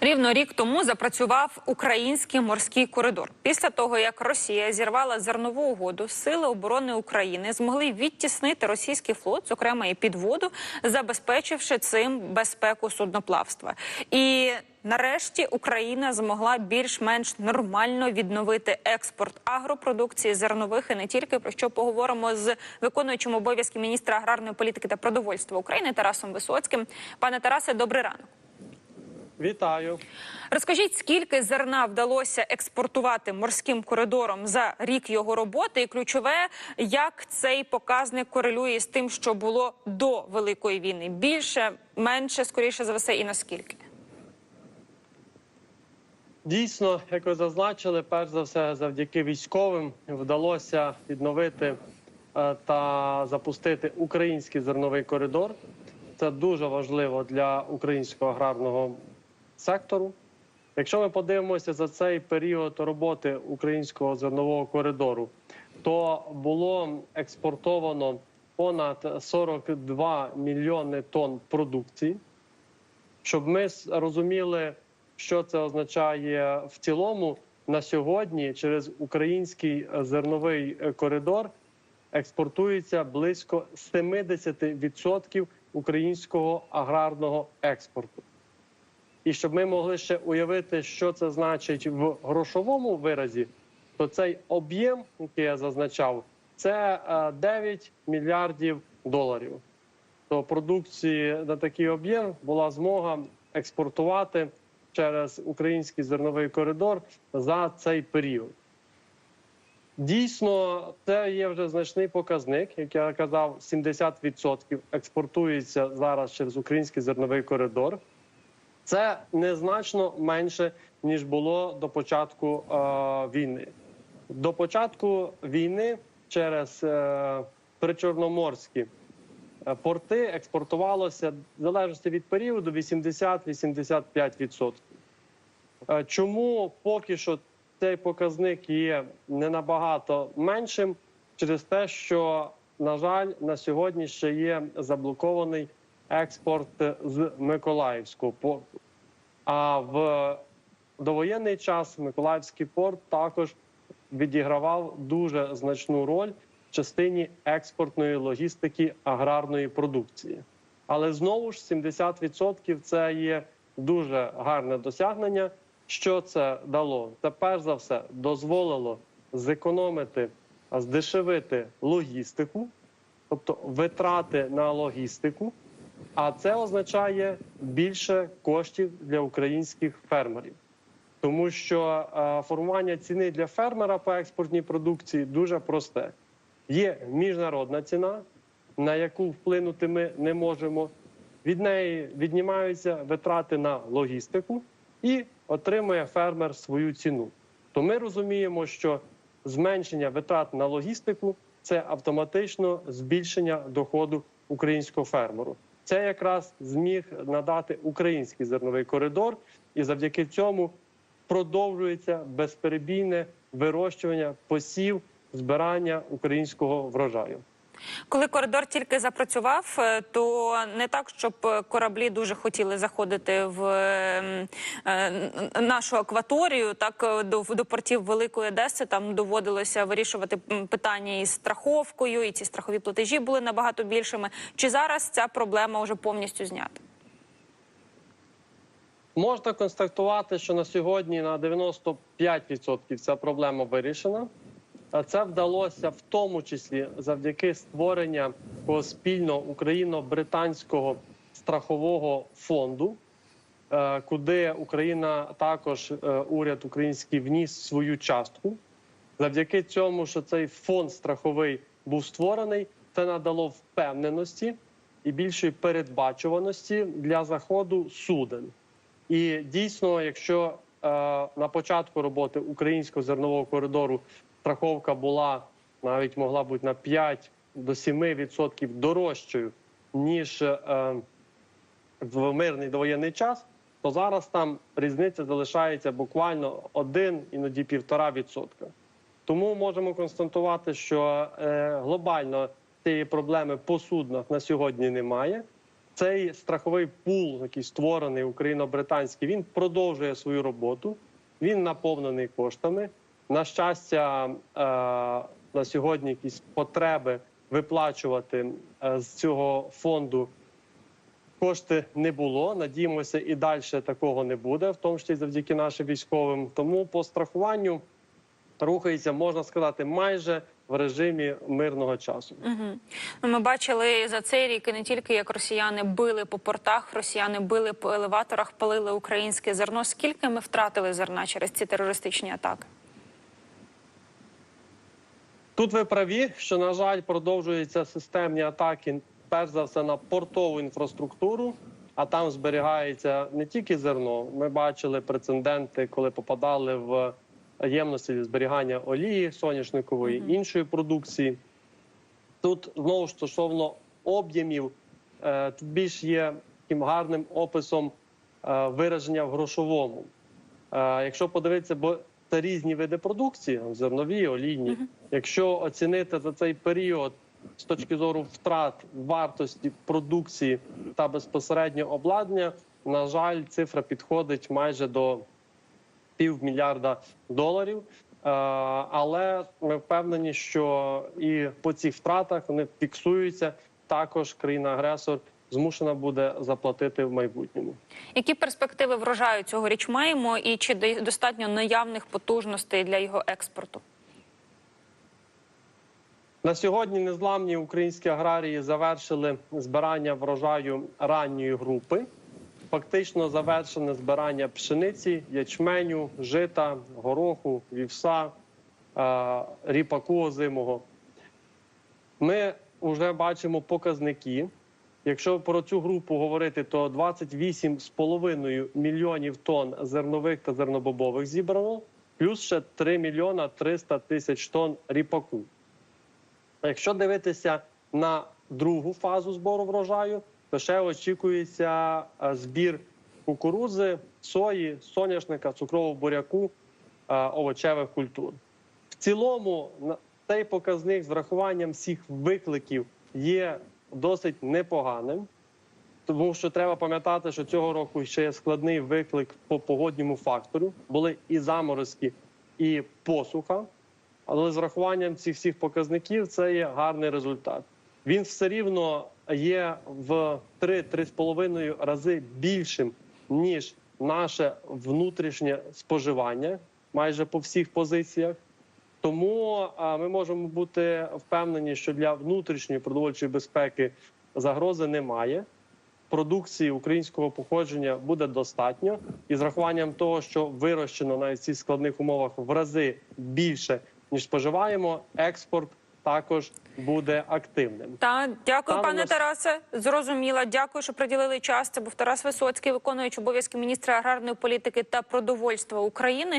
Рівно рік тому запрацював український морський коридор. Після того, як Росія зірвала зернову угоду, сили оборони України змогли відтіснити російський флот, зокрема і під воду, забезпечивши цим безпеку судноплавства. І нарешті Україна змогла більш-менш нормально відновити експорт агропродукції зернових і не тільки про що поговоримо з виконуючим обов'язки міністра аграрної політики та продовольства України Тарасом Висоцьким. Пане Тарасе, добрий ранок. Вітаю. Розкажіть, скільки зерна вдалося експортувати морським коридором за рік його роботи, і ключове, як цей показник корелює з тим, що було до великої війни? Більше, менше, скоріше за все, і наскільки? Дійсно, як ви зазначили, перш за все, завдяки військовим вдалося відновити е, та запустити український зерновий коридор. Це дуже важливо для українського аграрного сектору. Якщо ми подивимося за цей період роботи українського зернового коридору, то було експортовано понад 42 мільйони тонн продукції. Щоб ми розуміли, що це означає в цілому, на сьогодні через український е, зерновий е, коридор експортується близько 70% українського аграрного експорту. І щоб ми могли ще уявити, що це значить в грошовому виразі, то цей об'єм, який я зазначав, це е, 9 мільярдів доларів. То продукції на такий об'єм була змога експортувати через український зерновий коридор за цей період. Дійсно, це є вже значний показник. Як я казав, 70% експортується зараз через український зерновий коридор. Це незначно менше ніж було до початку е, війни. До початку війни через е, причорноморські е, порти експортувалося в залежності від періоду 80-85%. Е, Чому поки що цей показник є не набагато меншим через те, що на жаль на сьогодні ще є заблокований експорт з Миколаївського порту. А в довоєнний час Миколаївський порт також відігравав дуже значну роль в частині експортної логістики аграрної продукції. Але знову ж 70% це є дуже гарне досягнення. Що це дало? Це перш за все дозволило зекономити, здешевити логістику, тобто витрати на логістику. А це означає більше коштів для українських фермерів, тому що е, формування ціни для фермера по експортній продукції дуже просте. Є міжнародна ціна, на яку вплинути ми не можемо. Від неї віднімаються витрати на логістику і отримує фермер свою ціну. То ми розуміємо, що зменшення витрат на логістику це автоматично збільшення доходу українського фермеру. Це якраз зміг надати український зерновий коридор, і завдяки цьому продовжується безперебійне вирощування посів збирання українського врожаю. Коли коридор тільки запрацював, е, то не так, щоб кораблі дуже хотіли заходити в е, е, нашу акваторію, так до, до портів Великої Одеси. Там доводилося вирішувати питання із страховкою, і ці страхові платежі були набагато більшими. Чи зараз ця проблема вже повністю знята? Можна констатувати, що на сьогодні на 95% ця проблема вирішена. Це вдалося в тому числі завдяки створення спільного україно-британського страхового фонду, е, куди Україна також е, уряд український вніс свою частку. Завдяки цьому, що цей фонд страховий був створений, це надало впевненості і більшої передбачуваності для заходу суден. І дійсно, якщо е, на початку роботи українського зернового коридору страховка була навіть могла бути на 5 до 7% дорожчою ніж е, в мирний довоєнний час, то зараз там різниця залишається буквально 1, іноді 1,5%. Тому можемо констатувати, що е, глобально цієї проблеми по суднах на сьогодні немає. цей страховий пул, який створений україно-британський, він продовжує свою роботу. Він наповнений коштами. На щастя, е, на сьогодні якісь потреби виплачувати е, з цього фонду кошти не було. Надіємося, і далі такого не буде, в тому числі завдяки нашим військовим. Тому по страхуванню рухається, можна сказати, майже в режимі мирного часу. Угу. Ми бачили за цей рік не тільки як росіяни били по портах, росіяни били по елеваторах, палили українське зерно. Скільки ми втратили зерна через ці терористичні атаки? Тут ви праві, що на жаль продовжуються системні атаки, перш за все на портову інфраструктуру. А там зберігається не тільки зерно. Ми бачили прецеденти, коли попадали в ємності зберігання олії соняшникової іншої продукції. Тут знову ж стосовно об'ємів, е, тут більш є таким гарним описом е, вираження в грошовому. Е, Якщо подивитися, бо це різні види продукції, зернові, олійні. Якщо оцінити за цей період з точки зору втрат вартості продукції та безпосередньо обладнання, на жаль, цифра підходить майже до півмільярда доларів. Е, Але ми впевнені, що і по цих втратах вони фіксуються. Також країна-агресор змушена буде заплатити в майбутньому. Які перспективи врожаю цьогоріч маємо, і чи достатньо наявних потужностей для його експорту? На сьогодні незламні українські аграрії завершили збирання врожаю ранньої групи. Фактично завершене збирання пшениці, ячменю, жита, гороху, вівса, е, ріпаку озимого. Ми вже бачимо показники. Якщо про цю групу говорити, то 28,5 мільйонів тонн зернових та зернобобових зібрано, плюс ще 3 мільйона 300 тисяч тонн ріпаку. Якщо дивитися на другу фазу збору врожаю, то ще очікується е, збір кукурудзи, сої, соняшника, цукрового буряку, е, овочевих культур. В цілому цей показник з врахуванням всіх викликів є досить непоганим. Тому що треба пам'ятати, що цього року ще є складний виклик по погодньому фактору. Були і заморозки, і посуха. Але з врахуванням цих всіх показників це є гарний результат. Він все рівно є в 3-3,5 рази більшим, ніж наше внутрішнє споживання майже по всіх позиціях. Тому ми можемо бути впевнені, що для внутрішньої продовольчої безпеки загрози немає. Продукції українського походження буде достатньо, і з рахуванням того, що вирощено навіть в цих складних умовах в рази більше ніж споживаємо, експорт також буде активним. Та дякую, Там пане нас- Тарасе. Зрозуміла. Дякую, що приділили час. Це був Тарас Висоцький, виконуючий обов'язки міністра аграрної політики та продовольства України.